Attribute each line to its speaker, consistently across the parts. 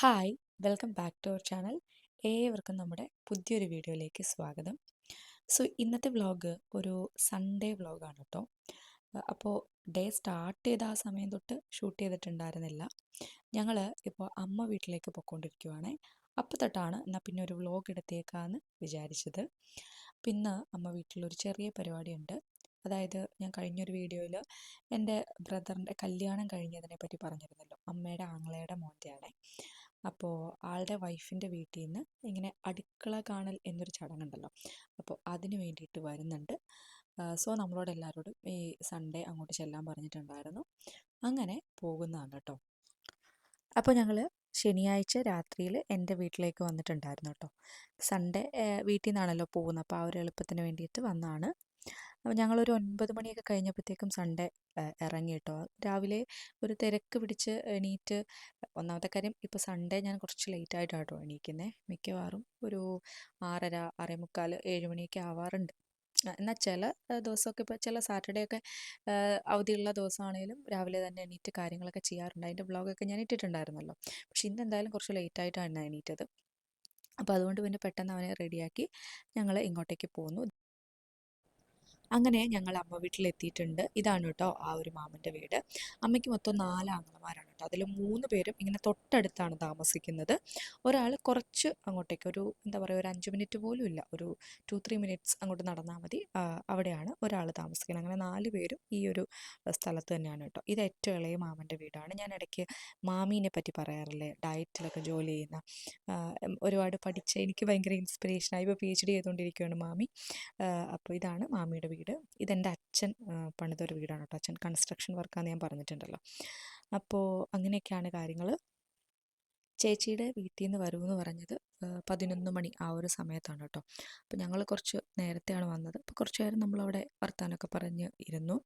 Speaker 1: Hi welcome back to our channel. ഏവർക്കും നമ്മുടെ പുതിയൊരു വീഡിയോയിലേക്ക് സ്വാഗതം. സോ ഇന്നത്തെ വ്ളോഗ് ഒരു സൺഡേ വ്ളോഗാണ് കേട്ടോ അപ്പോൾ ഡേ സ്റ്റാർട്ട് ചെയ്ത ആ സമയം തൊട്ട് ഷൂട്ട് ചെയ്തിട്ടുണ്ടായിരുന്നില്ല. ഞങ്ങൾ ഇപ്പോൾ അമ്മ വീട്ടിലേക്ക് പോയിക്കൊണ്ടിരിക്കുവാണേ. അപ്പോൾ തൊട്ടാണ് എന്നാൽ പിന്നെ ഒരു വ്ളോഗ് എടുത്തേക്കാന്ന് വിചാരിച്ചത്. പിന്നെ അമ്മ വീട്ടിലൊരു ചെറിയ പരിപാടിയുണ്ട്. അതായത് ഞാൻ കഴിഞ്ഞൊരു വീഡിയോയിൽ എന്റെ ബ്രദറിന്റെ കല്യാണം കഴിഞ്ഞതിനെ പറ്റി പറഞ്ഞിരുന്നല്ലോ. അമ്മയുടെ ആങ്ങളയുടെ മോന്റെയാണേ. അപ്പോൾ ആളുടെ വൈഫിന്റെ വീട്ടിൽ നിന്ന് ഇങ്ങനെ അടുക്കള കാണൽ എന്നൊരു ചടങ്ങുണ്ടല്ലോ. അപ്പോൾ അതിന് വേണ്ടിയിട്ട് വരുന്നുണ്ട്. സോ നമ്മളോട് എല്ലാവരോടും ഈ സൺഡേ അങ്ങോട്ട് ചെല്ലാൻ പറഞ്ഞിട്ടുണ്ടായിരുന്നു. അങ്ങനെ പോകുന്നതാണ് കേട്ടോ അപ്പോൾ ഞങ്ങൾ ശനിയാഴ്ച രാത്രിയിൽ എന്റെ വീട്ടിലേക്ക് വന്നിട്ടുണ്ടായിരുന്നു കേട്ടോ സൺഡേ വീട്ടിൽ നിന്നാണല്ലോ പോകുന്നത്. അപ്പോൾ ആ ഒരു എളുപ്പത്തിന് വേണ്ടിയിട്ട് വന്നതാണ് അപ്പോൾ ഞങ്ങളൊരു ഒൻപത് മണിയൊക്കെ കഴിഞ്ഞപ്പോഴത്തേക്കും സൺഡേ ഇറങ്ങി കേട്ടോ രാവിലെ ഒരു തിരക്ക് പിടിച്ച് എണീറ്റ് ഒന്നാമത്തെ കാര്യം ഇപ്പോൾ സൺഡേ ഞാൻ കുറച്ച് ലേറ്റ് ആയിട്ടാണ് കേട്ടോ എണീക്കുന്നത് മിക്കവാറും ഒരു ആറര ആറേമുക്കാൽ ഏഴ് മണിയൊക്കെ ആവാറുണ്ട് എന്നാൽ ചില ദിവസമൊക്കെ ഇപ്പോൾ ചില സാറ്റർഡേ ഒക്കെ അവധിയുള്ള ദിവസമാണെങ്കിലും രാവിലെ തന്നെ എണീറ്റ് കാര്യങ്ങളൊക്കെ ചെയ്യാറുണ്ട്. അതിന്റെ ബ്ലോഗൊക്കെ ഞാൻ ഇട്ടിട്ടുണ്ടായിരുന്നല്ലോ. പക്ഷെ ഇന്ന് എന്തായാലും കുറച്ച് ലേറ്റ് ആയിട്ടാണ് എണീറ്റത്. അപ്പോൾ അതുകൊണ്ട് പിന്നെ പെട്ടെന്ന് അവനെ റെഡിയാക്കി ഞങ്ങൾ ഇങ്ങോട്ടേക്ക് പോന്നു. അങ്ങനെ ഞങ്ങൾ അമ്മ വീട്ടിലെത്തിയിട്ടുണ്ട്. ഇതാണ് കേട്ടോ ആ ഒരു മാമന്റെ വീട്. അമ്മയ്ക്ക് മൊത്തം നാല് ആങ്ങളമാരാണ്. കേട്ടോ. അതിൽ മൂന്ന് പേരും ഇങ്ങനെ തൊട്ടടുത്താണ് താമസിക്കുന്നത്. ഒരാൾ കുറച്ച് അങ്ങോട്ടേക്ക് ഒരു എന്താ പറയുക ഒരു അഞ്ച് മിനിറ്റ് പോലും ഇല്ല. ഒരു ടു ത്രീ മിനിറ്റ്സ് അങ്ങോട്ട് നടന്നാൽ മതി. അവിടെയാണ് ഒരാൾ താമസിക്കുന്നത്. അങ്ങനെ നാല് പേരും ഈ ഒരു സ്ഥലത്ത് തന്നെയാണ് കേട്ടോ. ഇത് ഏറ്റവും ഇളയ മാമന്റെ വീടാണ്. ഞാൻ ഇടയ്ക്ക് മാമീനെ പറ്റി പറയാറില്ലേ? ഡയറ്റിലൊക്കെ ജോലി ചെയ്യുന്ന ഒരുപാട് പഠിച്ച എനിക്ക് ഭയങ്കര ഇൻസ്പിറേഷനായി ഇപ്പോൾ പി എച്ച് ഡി ചെയ്തുകൊണ്ടിരിക്കുകയാണ് മാമി അപ്പോൾ ഇതാണ് മാമിയുടെ വീട്. ഇതെന്റെ അച്ഛൻ പണിതൊരു വീടാണ് കേട്ടോ. അച്ഛൻ കൺസ്ട്രക്ഷൻ വർക്കാന്ന് ഞാൻ പറഞ്ഞിട്ടുണ്ടല്ലോ. അപ്പോൾ അങ്ങനെയൊക്കെയാണ് കാര്യങ്ങൾ ചേച്ചിയുടെ വീട്ടിൽ നിന്ന് വരുമെന്ന് പറഞ്ഞത് പതിനൊന്ന് മണി ആ ഒരു സമയത്താണ് കേട്ടോ അപ്പോൾ ഞങ്ങൾ കുറച്ച് നേരത്തെയാണ് വന്നത്. അപ്പോൾ കുറച്ച് നേരം നമ്മളവിടെ വർത്താനമൊക്കെ പറഞ്ഞ് ഇരുന്നു.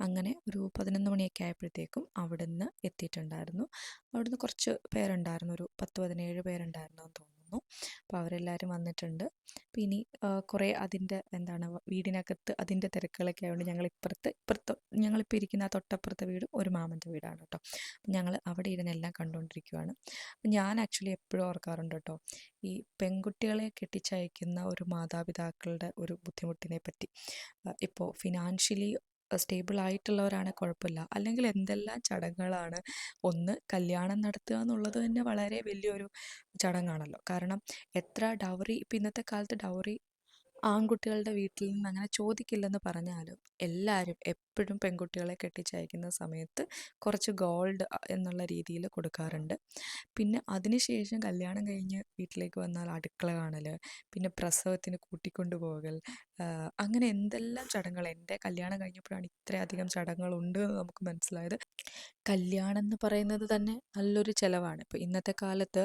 Speaker 1: അങ്ങനെ ഒരു പതിനൊന്ന് മണിയൊക്കെ ആയപ്പോഴത്തേക്കും അവിടുന്ന് എത്തിയിട്ടുണ്ടായിരുന്നു. അവിടുന്ന് കുറച്ച് പേരുണ്ടായിരുന്നു. ഒരു പത്ത് പതിനേഴ് പേരുണ്ടായിരുന്നു എന്ന് തോന്നുന്നു. വന്നു. അപ്പോൾ അവരെല്ലാവരും വന്നിട്ടുണ്ട്. അപ്പോൾ ഇനി കുറേ അതിന്റെ എന്താണ് വീടിനകത്ത് അതിന്റെ തിരക്കുകളൊക്കെ ആയതുകൊണ്ട് ഞങ്ങൾ ഇപ്പുറത്ത് ഇപ്പുറത്ത് ഞങ്ങളിപ്പോൾ ഇരിക്കുന്ന ആ തൊട്ടപ്പുറത്തെ വീട് ഒരു മാമന്റെ വീടാണ് കേട്ടോ അപ്പം ഞങ്ങൾ അവിടെ ഇരുന്ന് എല്ലാം കണ്ടുകൊണ്ടിരിക്കുകയാണ് അപ്പം ഞാൻ ആക്ച്വലി എപ്പോഴും ഓർക്കാറുണ്ട് കേട്ടോ ഈ പെൺകുട്ടികളെ കെട്ടിച്ചയക്കുന്ന ഒരു മാതാപിതാക്കളുടെ ഒരു ബുദ്ധിമുട്ടിനെ പറ്റി ഇപ്പോൾ ഫിനാൻഷ്യലി സ്റ്റേബിൾ ആയിട്ടുള്ളവരാണ് കുഴപ്പമില്ല. അല്ലെങ്കിൽ എന്തെല്ലാം ചടങ്ങുകളാണ് ഒന്ന് കല്യാണം നടത്തുക എന്നുള്ളത് തന്നെ വളരെ വലിയൊരു ചടങ്ങാണല്ലോ. കാരണം എത്ര ഡൗറി ഇപ്പം ഇന്നത്തെ കാലത്ത് ഡൗറി ആൺകുട്ടികളുടെ വീട്ടിൽ നിന്ന് അങ്ങനെ ചോദിക്കില്ലെന്ന് പറഞ്ഞാലും എല്ലാവരും എപ്പോഴും പെൺകുട്ടികളെ കെട്ടിച്ചയക്കുന്ന സമയത്ത് കുറച്ച് ഗോൾഡ് എന്നുള്ള രീതിയിൽ കൊടുക്കാറുണ്ട്. പിന്നെ അതിനുശേഷം കല്യാണം കഴിഞ്ഞ് വീട്ടിലേക്ക് വന്നാൽ അടുക്കള കാണൽ പിന്നെ പ്രസവത്തിന് കൂട്ടിക്കൊണ്ടു പോകൽ അങ്ങനെ എന്തെല്ലാം ചടങ്ങുകൾ? എന്റെ കല്യാണം കഴിഞ്ഞപ്പോഴാണ് ഇത്രയധികം ചടങ്ങുകളുണ്ട് എന്ന് നമുക്ക് മനസ്സിലായത്. കല്യാണം എന്ന് പറയുന്നത് തന്നെ നല്ലൊരു ചിലവാണ്. ഇപ്പോൾ ഇന്നത്തെ കാലത്ത്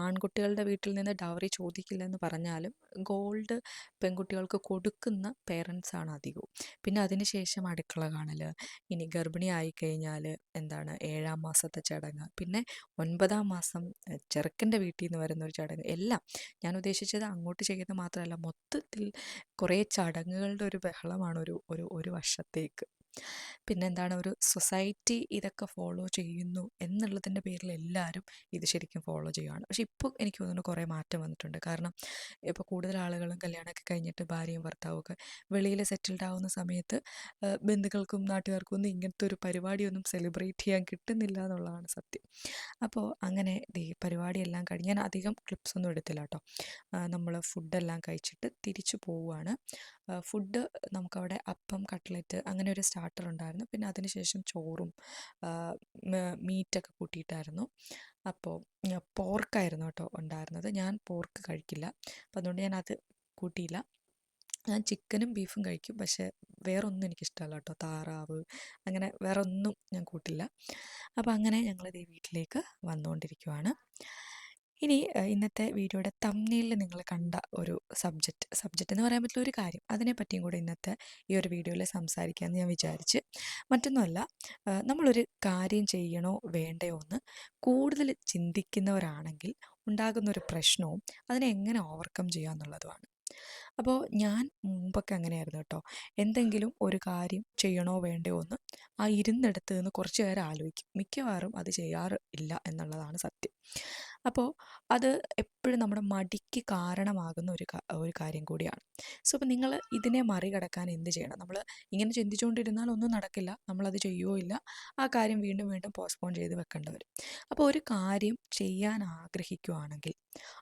Speaker 1: ആൺകുട്ടികളുടെ വീട്ടിൽ നിന്ന് ഡൗറി ചോദിക്കില്ല എന്ന് പറഞ്ഞാലും ഗോൾഡ് പെൺകുട്ടികൾക്ക് കൊടുക്കുന്ന പേരൻസാണ് അധികവും. പിന്നെ അതിനുശേഷം അടുക്കള കാണൽ. ഇനി ഗർഭിണി ആയിക്കഴിഞ്ഞാൽ എന്താണ്? ഏഴാം മാസത്തെ ചടങ്ങ്. പിന്നെ ഒൻപതാം മാസം ചെറുക്കന്റെ വീട്ടിൽ നിന്ന് വരുന്ന ഒരു ചടങ്ങ്. എല്ലാം. ഞാൻ ഉദ്ദേശിച്ചത് അങ്ങോട്ട് ചെയ്യുന്നത് മാത്രമല്ല. മൊത്തത്തിൽ കുറേ ചടങ്ങുകളുടെ ഒരു ബഹളമാണ് ഒരു ഒരു ഒരു വർഷത്തേക്ക്. പിന്നെന്താണ് ഒരു സൊസൈറ്റി ഇതൊക്കെ ഫോളോ ചെയ്യുന്നു എന്നുള്ളതിന്റെ പേരിൽ എല്ലാവരും ഇത് ശരിക്കും ഫോളോ ചെയ്യുകയാണ് പക്ഷെ ഇപ്പോൾ എനിക്ക് തോന്നുന്നു കുറേ മാറ്റം വന്നിട്ടുണ്ട്. കാരണം ഇപ്പോൾ കൂടുതൽ ആളുകളും കല്യാണമൊക്കെ കഴിഞ്ഞിട്ട് ഭാര്യയും ഭർത്താവും ഒക്കെ വെളിയിൽ സെറ്റിൽഡ് ആവുന്ന സമയത്ത് ബന്ധുക്കൾക്കും നാട്ടുകാർക്കും ഒന്നും ഇങ്ങനത്തെ ഒരു പരിപാടിയൊന്നും സെലിബ്രേറ്റ് ചെയ്യാൻ കിട്ടുന്നില്ല എന്നുള്ളതാണ് സത്യം. അപ്പോൾ അങ്ങനെ ഈ പരിപാടിയെല്ലാം കഴിഞ്ഞ് ഞാൻ അധികം ക്ലിപ്സ് ഒന്നും എടുത്തില്ല കേട്ടോ. നമ്മൾ ഫുഡെല്ലാം കഴിച്ചിട്ട് തിരിച്ചു പോവുകയാണ് ഫുഡ് നമുക്കവിടെ അപ്പം കട്ട്ലറ്റ് അങ്ങനെ ഒരു സ്റ്റാർട്ടർ ഉണ്ടായിരുന്നു പിന്നെ അതിനുശേഷം ചോറും മീറ്റൊക്കെ കൂട്ടിയിട്ടായിരുന്നു. അപ്പോൾ പോർക്കായിരുന്നു കേട്ടോ ഉണ്ടായിരുന്നത്. ഞാൻ പോർക്ക് കഴിക്കില്ല. അപ്പം അതുകൊണ്ട് ഞാൻ അത് കൂട്ടിയില്ല. ഞാൻ ചിക്കനും ബീഫും കഴിക്കും. പക്ഷേ വേറൊന്നും എനിക്കിഷ്ടമല്ല കേട്ടോ. താറാവ് അങ്ങനെ വേറൊന്നും ഞാൻ കൂട്ടില്ല. അപ്പോൾ അങ്ങനെ ഞങ്ങളിത് വീട്ടിലേക്ക് വന്നുകൊണ്ടിരിക്കുവാണ് ഇനി ഇന്നത്തെ വീഡിയോയുടെ തമ്മിലിൽ നിങ്ങൾ കണ്ട ഒരു സബ്ജക്റ്റ് സബ്ജക്റ്റ് എന്ന് പറയാൻ പറ്റുന്ന ഒരു കാര്യം. അതിനെ പറ്റിയും കൂടെ ഇന്നത്തെ ഈ ഒരു വീഡിയോയിൽ സംസാരിക്കാമെന്ന് ഞാൻ വിചാരിച്ച്. മറ്റൊന്നുമല്ല നമ്മളൊരു കാര്യം ചെയ്യണോ വേണ്ടയോ എന്ന് കൂടുതൽ ചിന്തിക്കുന്നവരാണെങ്കിൽ ഉണ്ടാകുന്ന ഒരു പ്രശ്നവും അതിനെ എങ്ങനെ ഓവർകം ചെയ്യുക എന്നുള്ളതുമാണ്. അപ്പോൾ ഞാൻ മുമ്പൊക്കെ അങ്ങനെയായിരുന്നു കേട്ടോ. എന്തെങ്കിലും ഒരു കാര്യം ചെയ്യണോ വേണ്ടയോ എന്ന് ആ ഇരുന്നിടത്ത് നിന്ന് കുറച്ച് നേരം ആലോചിക്കും. മിക്കവാറും അത് ചെയ്യാറ് ഇല്ല എന്നുള്ളതാണ് സത്യം. അപ്പോൾ അത് എപ്പോഴും നമ്മുടെ മടിക്ക് കാരണമാകുന്ന ഒരു ഒരു കാര്യം കൂടിയാണ്. സോ അപ്പോൾ നിങ്ങൾ ഇതിനെ മറികടക്കാൻ എന്ത് ചെയ്യണം? നമ്മൾ ഇങ്ങനെ ചിന്തിച്ചുകൊണ്ടിരുന്നാൽ ഒന്നും നടക്കില്ല. നമ്മളത് ചെയ്യുകയോ ഇല്ല. ആ കാര്യം വീണ്ടും വീണ്ടും പോസ്റ്റ്പോൺ ചെയ്ത് വെക്കേണ്ടി വരും. അപ്പോൾ ഒരു കാര്യം ചെയ്യാൻ ആഗ്രഹിക്കുകയാണെങ്കിൽ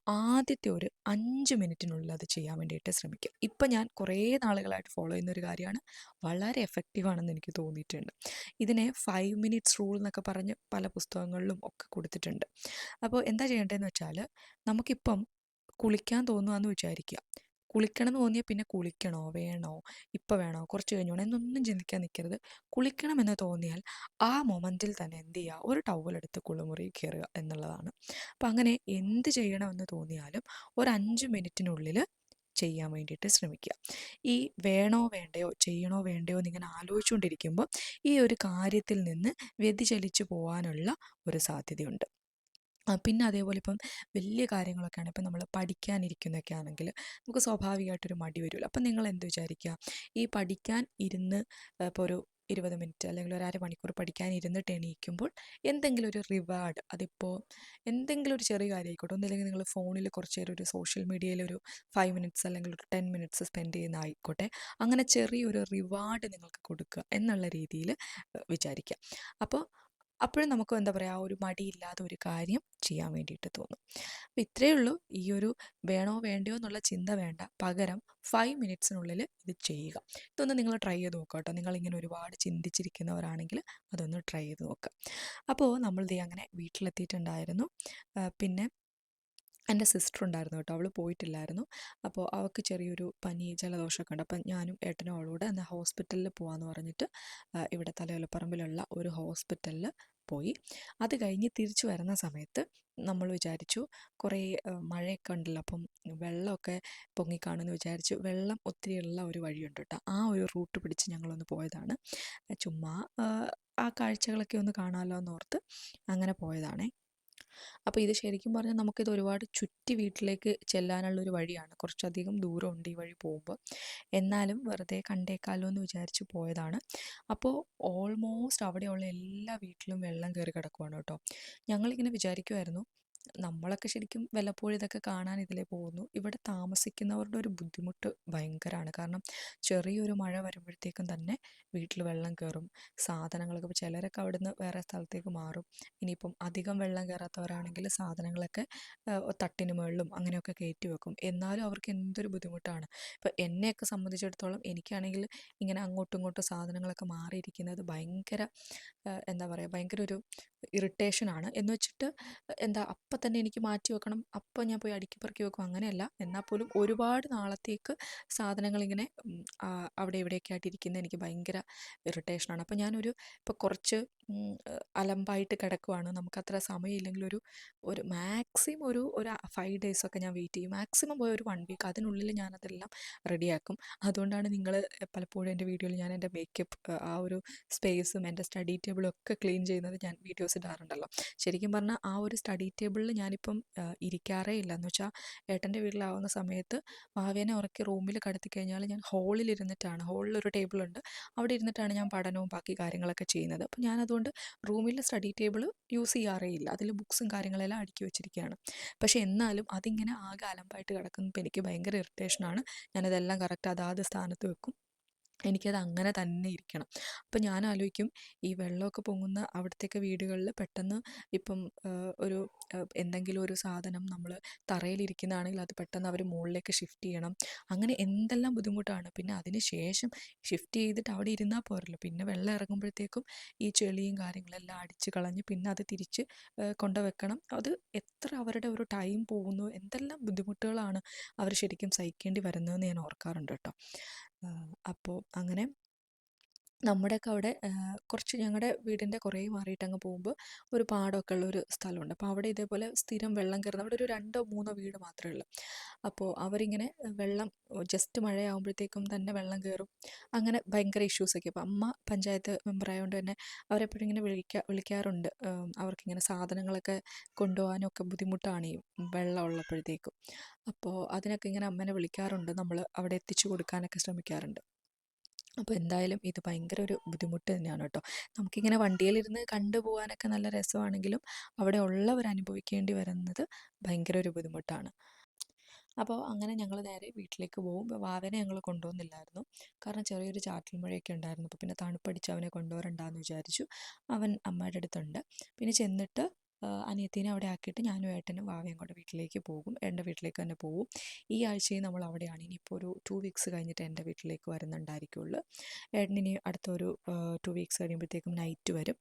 Speaker 1: ആദ്യത്തെ ഒരു അഞ്ച് മിനിറ്റിനുള്ളിൽ അത് ചെയ്യാൻ വേണ്ടിയിട്ട് ശ്രമിക്കുക. ഇപ്പം ഞാൻ കുറേ നാളുകളായിട്ട് ഫോളോ ചെയ്യുന്ന ഒരു കാര്യമാണ്. വളരെ എഫക്റ്റീവാണെന്ന് എനിക്ക് തോന്നിയിട്ടുണ്ട്. ഇതിനെ ഫൈവ് മിനിറ്റ്സ് റൂൾ എന്നൊക്കെ പറഞ്ഞ് പല പുസ്തകങ്ങളിലും ഒക്കെ കൊടുത്തിട്ടുണ്ട്. അപ്പോൾ എന്താ ചെയ്യേണ്ടതെന്ന് വെച്ചാൽ നമുക്കിപ്പം കുളിക്കാൻ തോന്നുകയെന്ന് വിചാരിക്കുക കുളിക്കണം എന്ന് തോന്നിയാൽ പിന്നെ കുളിക്കണോ? വേണോ? ഇപ്പോൾ വേണോ? കുറച്ച് കഴിഞ്ഞോ എന്നൊന്നും ചിന്തിക്കാൻ നിൽക്കരുത് കുളിക്കണം എന്ന് തോന്നിയാൽ ആ മൊമെന്റിൽ തന്നെ എന്ത് ചെയ്യുക ഒരു ടവലെടുത്ത് കുളിമുറി കയറുക എന്നുള്ളതാണ്. അപ്പം അങ്ങനെ എന്ത് ചെയ്യണമെന്ന് തോന്നിയാലും ഒരു അഞ്ച് മിനിറ്റിനുള്ളിൽ ചെയ്യാൻ വേണ്ടിയിട്ട് ശ്രമിക്കുക ഈ വേണോ വേണ്ടയോ? ചെയ്യണോ വേണ്ടയോ എന്നിങ്ങനെ ആലോചിച്ചുകൊണ്ടിരിക്കുമ്പോൾ ഈ ഒരു കാര്യത്തിൽ നിന്ന് വ്യതിചലിച്ചു പോകാനുള്ള ഒരു സാധ്യതയുണ്ട്. പിന്നെ അതേപോലെ ഇപ്പം വലിയ കാര്യങ്ങളൊക്കെയാണ് ഇപ്പം നമ്മൾ പഠിക്കാനിരിക്കുന്നതൊക്കെ ആണെങ്കിൽ നമുക്ക് സ്വാഭാവികമായിട്ടൊരു മടി വരുമല്ലോ അപ്പം നിങ്ങൾ എന്ത് വിചാരിക്കുക ഈ പഠിക്കാൻ ഇരുന്ന് ഇപ്പോൾ ഒരു ഇരുപത് മിനിറ്റ് അല്ലെങ്കിൽ ഒരു അരമണിക്കൂർ പഠിക്കാൻ ഇരുന്നിട്ട് എണീക്കുമ്പോൾ എന്തെങ്കിലും ഒരു റിവാർഡ് അതിപ്പോൾ എന്തെങ്കിലും ഒരു ചെറിയ കാര്യമായിക്കോട്ടെ. ഒന്നില്ലെങ്കിൽ നിങ്ങൾ ഫോണിൽ കുറച്ച് നേരം ഒരു സോഷ്യൽ മീഡിയയിൽ ഒരു ഫൈവ് മിനിറ്റ്സ് അല്ലെങ്കിൽ ഒരു ടെൻ മിനിറ്റ്സ് സ്പെൻഡ് ചെയ്യുന്ന ആയിക്കോട്ടെ അങ്ങനെ ചെറിയൊരു റിവാർഡ് നിങ്ങൾക്ക് കൊടുക്കുക എന്നുള്ള രീതിയിൽ വിചാരിക്കുക. അപ്പോൾ അപ്പോഴും നമുക്ക് എന്താ പറയുക ഒരു മടിയില്ലാതെ ഒരു കാര്യം ചെയ്യാൻ വേണ്ടിയിട്ട് തോന്നും. അപ്പം ഇത്രയേ ഉള്ളൂ. ഈ ഒരു വേണോ വേണ്ടയോ എന്നുള്ള ചിന്ത വേണ്ട. പകരം ഫൈവ് മിനിറ്റ്സിനുള്ളിൽ ഇത് ചെയ്യുക. ഇതൊന്ന് നിങ്ങൾ ട്രൈ ചെയ്ത് നോക്കുക കേട്ടോ. നിങ്ങളിങ്ങനെ ഒരുപാട് ചിന്തിച്ചിരിക്കുന്നവരാണെങ്കിൽ അതൊന്ന് ട്രൈ ചെയ്ത് നോക്കുക അപ്പോൾ നമ്മൾ ദേ അങ്ങനെ വീട്ടിലെത്തിയിട്ടുണ്ടായിരുന്നു. പിന്നെ എന്റെ സിസ്റ്റർ ഉണ്ടായിരുന്നു കേട്ടോ. അവൾ പോയിട്ടില്ലായിരുന്നു. അപ്പോൾ അവൾക്ക് ചെറിയൊരു പനി ജലദോഷമൊക്കെ ഉണ്ട്. അപ്പം ഞാനും ഏട്ടനും അവളോട് എന്നാൽ ഹോസ്പിറ്റലിൽ പോകാമെന്ന് പറഞ്ഞിട്ട് ഇവിടെ തലയോലപ്പറമ്പിലുള്ള ഒരു ഹോസ്പിറ്റലിൽ പോയി. അത് കഴിഞ്ഞ് തിരിച്ചു വരുന്ന സമയത്ത് നമ്മൾ വിചാരിച്ചു കുറേ മഴയൊക്കെ ഉണ്ടല്ലോ. അപ്പം വെള്ളമൊക്കെ പൊങ്ങിക്കാണെന്ന് വിചാരിച്ചു. വെള്ളം ഒത്തിരിയുള്ള ഒരു വഴിയുണ്ട് കേട്ടോ. ആ ഒരു റൂട്ട് പിടിച്ച് ഞങ്ങളൊന്ന് പോയതാണ്. ചുമ്മാ ആ കാഴ്ചകളൊക്കെ ഒന്ന് കാണാമല്ലോ എന്നോർത്ത് അങ്ങനെ പോയതാണേ. അപ്പോൾ ഇത് ശരിക്കും പറഞ്ഞാൽ നമുക്കിത് ഒരുപാട് ചുറ്റി വീട്ടിലേക്ക് ചെല്ലാനുള്ളൊരു വഴിയാണ്. കുറച്ചധികം ദൂരമുണ്ട് ഈ വഴി പോകുമ്പോൾ എന്നാലും വെറുതെ കണ്ടേക്കാലോ എന്ന് വിചാരിച്ച് പോയതാണ്. അപ്പോൾ ഓൾമോസ്റ്റ് അവിടെയുള്ള എല്ലാ വീട്ടിലും വെള്ളം കയറി കിടക്കുവാണ് കേട്ടോ. ഞങ്ങളിങ്ങനെ വിചാരിക്കുമായിരുന്നു നമ്മളൊക്കെ ശരിക്കും വല്ലപ്പോഴും ഇതൊക്കെ കാണാൻ ഇതിലേ പോകുന്നു. ഇവിടെ താമസിക്കുന്നവരുടെ ഒരു ബുദ്ധിമുട്ട് ഭയങ്കരമാണ് കാരണം ചെറിയൊരു മഴ വരുമ്പോഴത്തേക്കും തന്നെ വീട്ടിൽ വെള്ളം കയറും സാധനങ്ങളൊക്കെ ഇപ്പോൾ ചിലരൊക്കെ അവിടുന്ന് വേറെ സ്ഥലത്തേക്ക് മാറും. ഇനിയിപ്പം അധികം വെള്ളം കയറാത്തവരാണെങ്കിൽ സാധനങ്ങളൊക്കെ തട്ടിന് മുകളിലും അങ്ങനെയൊക്കെ കയറ്റി വെക്കും. എന്നാലും അവർക്ക് എന്തൊരു ബുദ്ധിമുട്ടാണ്. ഇപ്പോൾ എന്നെയൊക്കെ സംബന്ധിച്ചിടത്തോളം എനിക്കാണെങ്കിൽ ഇങ്ങനെ അങ്ങോട്ടും ഇങ്ങോട്ടും സാധനങ്ങളൊക്കെ മാറിയിരിക്കുന്നത് ഭയങ്കര എന്താ പറയുക ഭയങ്കര ഒരു ഇറിറ്റേഷനാണ് എന്ന് വെച്ചിട്ട് എന്താ അപ്പം തന്നെ എനിക്ക് മാറ്റി വെക്കണം. അപ്പം ഞാൻ പോയി അടുക്കി പെറുക്കി വെക്കും. അങ്ങനെയല്ല. എന്നാൽ പോലും ഒരുപാട് നാളത്തേക്ക് സാധനങ്ങൾ ഇങ്ങനെ അവിടെ ഇവിടെയൊക്കെ ആയിട്ടിരിക്കുന്നത് എനിക്ക് ഭയങ്കര ഇറിറ്റേഷനാണ് അപ്പം ഞാനൊരു ഇപ്പോൾ കുറച്ച് അലമ്പായിട്ട് കിടക്കുവാണ്. നമുക്കത്ര സമയമില്ലെങ്കിൽ ഒരു ഒരു മാക്സിമം ഒരു ഒരു ഫൈവ് ഡേയ്സൊക്കെ ഞാൻ വെയിറ്റ് ചെയ്യും. മാക്സിമം പോയ ഒരു വൺ വീക്ക് അതിനുള്ളിൽ ഞാനതെല്ലാം റെഡിയാക്കും അതുകൊണ്ടാണ് നിങ്ങൾ പലപ്പോഴും എന്റെ വീഡിയോയിൽ ഞാൻ എന്റെ മേക്കപ്പ് ആ ഒരു സ്പേസും എന്റെ സ്റ്റഡി ടേബിളും ഒക്കെ ക്ലീൻ ചെയ്യുന്നത് ഞാൻ വീഡിയോസ് ഇടാറുണ്ടല്ലോ. ശരിക്കും പറഞ്ഞാൽ ആ ഒരു സ്റ്റഡി ടേബിളിൽ ഞാനിപ്പം ഇരിക്കാറേ ഇല്ല. എന്ന് വെച്ചാൽ ഏട്ടന്റെ വീട്ടിലാവുന്ന സമയത്ത് ഭാവേനെ ഉറക്കി റൂമിൽ കടത്തി കഴിഞ്ഞാൽ ഞാൻ ഹോളിൽ ഇരുന്നിട്ടാണ് ഹോളിൽ ഒരു ടേബിളുണ്ട്. അവിടെ ഇരുന്നിട്ടാണ് ഞാൻ പഠനവും ബാക്കി കാര്യങ്ങളൊക്കെ ചെയ്യുന്നത്. അപ്പം ഞാനതുകൊണ്ട് റൂമിൽ സ്റ്റഡി ടേബിൾ യൂസ് ചെയ്യാറേ ഇല്ല. അതിൽ ബുക്സും കാര്യങ്ങളെല്ലാം അടുക്കി വെച്ചിരിക്കുകയാണ്. പക്ഷേ എന്നാലും അതിങ്ങനെ ആകെ അലമ്പായിട്ട് കിടക്കുന്നപ്പോൾ എനിക്ക് ഭയങ്കര ഇറിറ്റേഷനാണ്. ഞാനതെല്ലാം കറക്റ്റ് അതാത് സ്ഥാനത്ത് വെക്കും. എനിക്കത് അങ്ങനെ തന്നെ ഇരിക്കണം. അപ്പം ഞാൻ ആലോചിക്കും ഈ വെള്ളമൊക്കെ പൊങ്ങുന്ന അവിടത്തേക്ക് വീടുകളിൽ പെട്ടെന്ന് ഇപ്പം ഒരു എന്തെങ്കിലും ഒരു സാധനം നമ്മൾ തറയിലിരിക്കുന്നതാണെങ്കിൽ അത് പെട്ടെന്ന് അവർ മുകളിലേക്ക് ഷിഫ്റ്റ് ചെയ്യണം. അങ്ങനെ എന്തെല്ലാം ബുദ്ധിമുട്ടാണ്. പിന്നെ അതിന് ശേഷം ഷിഫ്റ്റ് ചെയ്തിട്ട് അവിടെ ഇരുന്നാൽ പോരല്ലോ. പിന്നെ വെള്ളം ഇറങ്ങുമ്പോഴത്തേക്കും ഈ ചെളിയും കാര്യങ്ങളെല്ലാം അടിച്ച് കളഞ്ഞ് പിന്നെ അത് തിരിച്ച് കൊണ്ടുവെക്കണം. അത് എത്ര അവരുടെ ഒരു ടൈം പോകുന്നു. എന്തെല്ലാം ബുദ്ധിമുട്ടുകളാണ് അവർ ശരിക്കും സഹിക്കേണ്ടി വരുന്നതെന്ന് ഞാൻ ഓർക്കാറുണ്ട് കേട്ടോ. അപ്പോൾ അങ്ങനെ നമ്മുടെയൊക്കെ അവിടെ കുറച്ച് ഞങ്ങളുടെ വീടിന്റെ കുറേ മാറിയിട്ട് അങ്ങ് പോകുമ്പോൾ ഒരു പാടമൊക്കെ ഉള്ള ഒരു സ്ഥലമുണ്ട്. അപ്പോൾ അവിടെ ഇതേപോലെ സ്ഥിരം വെള്ളം കയറുന്ന അവിടെ ഒരു രണ്ടോ മൂന്നോ വീട് മാത്രമേ ഉള്ളൂ. അപ്പോൾ അവരിങ്ങനെ വെള്ളം ജസ്റ്റ് മഴയാകുമ്പോഴത്തേക്കും തന്നെ വെള്ളം കയറും. അങ്ങനെ ഭയങ്കര ഇഷ്യൂസൊക്കെ. അപ്പോൾ അമ്മ പഞ്ചായത്ത് മെമ്പർ ആയതുകൊണ്ട് തന്നെ അവരെപ്പോഴും ഇങ്ങനെ വിളിക്കാ വിളിക്കാറുണ്ട്. അവർക്കിങ്ങനെ സാധനങ്ങളൊക്കെ കൊണ്ടുപോകാനൊക്കെ ബുദ്ധിമുട്ടാണ് ഈ വെള്ളം ഉള്ളപ്പോഴത്തേക്കും. അപ്പോൾ അതിനൊക്കെ ഇങ്ങനെ അമ്മനെ വിളിക്കാറുണ്ട്. നമ്മൾ അവിടെ എത്തിച്ചു കൊടുക്കാനൊക്കെ ശ്രമിക്കാറുണ്ട്. അപ്പോൾ എന്തായാലും ഇത് ഭയങ്കര ഒരു ബുദ്ധിമുട്ട് തന്നെയാണ് കേട്ടോ. നമുക്കിങ്ങനെ വണ്ടിയിലിരുന്ന് കണ്ടു പോകാനൊക്കെ നല്ല രസമാണെങ്കിലും അവിടെ ഉള്ളവർ അനുഭവിക്കേണ്ടി വരുന്നത് ഭയങ്കര ഒരു ബുദ്ധിമുട്ടാണ്. അപ്പോൾ അങ്ങനെ ഞങ്ങൾ നേരെ വീട്ടിലേക്ക് പോകും വാവനെ ഞങ്ങൾ കൊണ്ടുപോകുന്നില്ലായിരുന്നു കാരണം ചെറിയൊരു ചാറ്റൽ മഴയൊക്കെ ഉണ്ടായിരുന്നു. അപ്പോൾ പിന്നെ തണുപ്പടിച്ച് അവനെ കൊണ്ടുവരണ്ടാന്ന് വിചാരിച്ചു. അവൻ അമ്മയുടെ അടുത്തുണ്ട്. പിന്നെ ചെന്നിട്ട് അനിയത്തിനെ അവിടെ ആക്കിയിട്ട് ഞാനും ഏട്ടനും വാവയും കൂടെ വീട്ടിലേക്ക് പോകും. എന്റെ വീട്ടിലേക്ക് തന്നെ പോകും ഈ ആഴ്ചയും നമ്മൾ അവിടെയാണ്. ഇനിയിപ്പോൾ ഒരു ടു വീക്സ് കഴിഞ്ഞിട്ട് എന്റെ വീട്ടിലേക്ക് വരുന്നുണ്ടായിരിക്കുള്ളൂ. ഏട്ടനിനി അടുത്തൊരു ടു വീക്സ് കഴിയുമ്പോഴത്തേക്കും നൈറ്റ് വരും.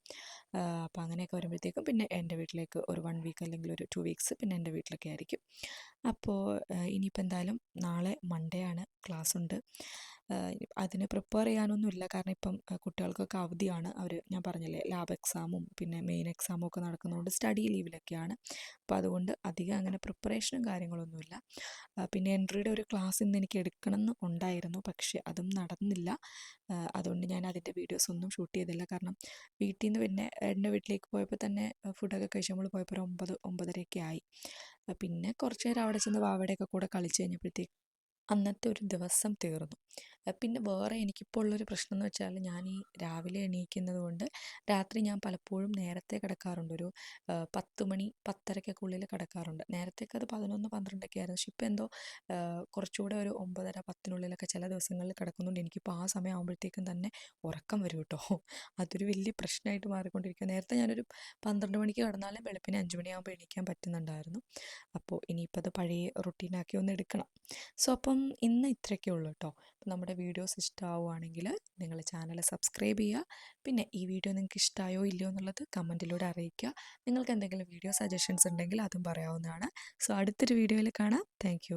Speaker 1: അപ്പോൾ അങ്ങനെയൊക്കെ വരുമ്പോഴത്തേക്കും പിന്നെ എന്റെ വീട്ടിലേക്ക് ഒരു വൺ വീക്ക് അല്ലെങ്കിൽ ഒരു ടു വീക്സ് പിന്നെ എന്റെ വീട്ടിലൊക്കെ ആയിരിക്കും. അപ്പോൾ ഇനിയിപ്പോൾ എന്തായാലും നാളെ മൺഡേ ആണ് ക്ലാസ് ഉണ്ട്. അതിന് പ്രിപ്പയർ ചെയ്യാനൊന്നുമില്ല. കാരണം ഇപ്പം കുട്ടികൾക്കൊക്കെ അവധിയാണ്. അവർ ഞാൻ പറഞ്ഞില്ലേ ലാബ് എക്സാമും പിന്നെ മെയിൻ എക്സാമും ഒക്കെ നടക്കുന്നതുകൊണ്ട് സ്റ്റഡി ലീവിലൊക്കെയാണ് അപ്പോൾ അതുകൊണ്ട് അധികം അങ്ങനെ പ്രിപ്പറേഷനും കാര്യങ്ങളൊന്നുമില്ല. പിന്നെ എൻട്രിയുടെ ഒരു ക്ലാസ് ഇന്ന് എനിക്ക് എടുക്കണം എന്ന് ഉണ്ടായിരുന്നു. പക്ഷേ അതും നടന്നില്ല. അതുകൊണ്ട് ഞാൻ അതിന്റെ വീഡിയോസ് ഒന്നും ഷൂട്ട് ചെയ്തില്ല. കാരണം വീട്ടിൽ നിന്ന് പിന്നെ എന്റെ വീട്ടിലേക്ക് പോയപ്പോൾ തന്നെ ഫുഡൊക്കെ കഴിച്ച് നമ്മൾ പോയപ്പോൾ ഒരു ഒമ്പത് ഒമ്പതരയൊക്കെ ആയി. പിന്നെ കുറച്ച് നേരം അവിടെ ചെന്ന് വാവയുടെയൊക്കെ കൂടെ കളിച്ച് കഴിഞ്ഞപ്പോഴത്തേക്ക് അന്നത്തെ ഒരു ദിവസം തീർന്നു. പിന്നെ വേറെ എനിക്കിപ്പോൾ ഉള്ളൊരു പ്രശ്നം എന്ന് വെച്ചാൽ ഞാൻ ഈ രാവിലെ എണീക്കുന്നത് കൊണ്ട് രാത്രി ഞാൻ പലപ്പോഴും നേരത്തെ കിടക്കാറുണ്ട്. ഒരു പത്ത് മണി പത്തരയ്ക്കൊക്കെ ഉള്ളിൽ കിടക്കാറുണ്ട്. നേരത്തേക്ക് അത് പതിനൊന്ന് പന്ത്രണ്ടൊക്കെ ആയിരുന്നു. പക്ഷെ ഇപ്പോൾ എന്തോ കുറച്ചുകൂടെ ഒരു ഒമ്പതര പത്തിനുള്ളിലൊക്കെ ചില ദിവസങ്ങളിൽ കിടക്കുന്നുണ്ട്. എനിക്കിപ്പോൾ ആ സമയം ആകുമ്പോഴത്തേക്കും തന്നെ ഉറക്കം വരും കേട്ടോ. അതൊരു വലിയ പ്രശ്നമായിട്ട് മാറിക്കൊണ്ടിരിക്കുക നേരത്തെ ഞാനൊരു പന്ത്രണ്ട് മണിക്ക് കിടന്നാലും വെളുപ്പിന് അഞ്ച് മണിയാകുമ്പോൾ എണീക്കാൻ പറ്റുന്നുണ്ടായിരുന്നു. അപ്പോൾ ഇനിയിപ്പോൾ അത് പഴയ റുട്ടീനാക്കി ഒന്ന് എടുക്കണം. സോ അപ്പം ഇന്ന് ഇത്രയൊക്കെ ഉള്ളൂ കേട്ടോ നമ്മുടെ വീഡിയോസ് ഇഷ്ടമാവുകയാണെങ്കിൽ നിങ്ങൾ ചാനൽ സബ്സ്ക്രൈബ് ചെയ്യുക. പിന്നെ ഈ വീഡിയോ നിങ്ങൾക്ക് ഇഷ്ടമായോ ഇല്ലയോ എന്നുള്ളത് കമന്റിലൂടെ അറിയിക്കുക. നിങ്ങൾക്ക് എന്തെങ്കിലും വീഡിയോ സജഷൻസ് ഉണ്ടെങ്കിൽ അതും പറയാവുന്നതാണ്. സോ അടുത്തൊരു വീഡിയോയിൽ കാണാം. താങ്ക്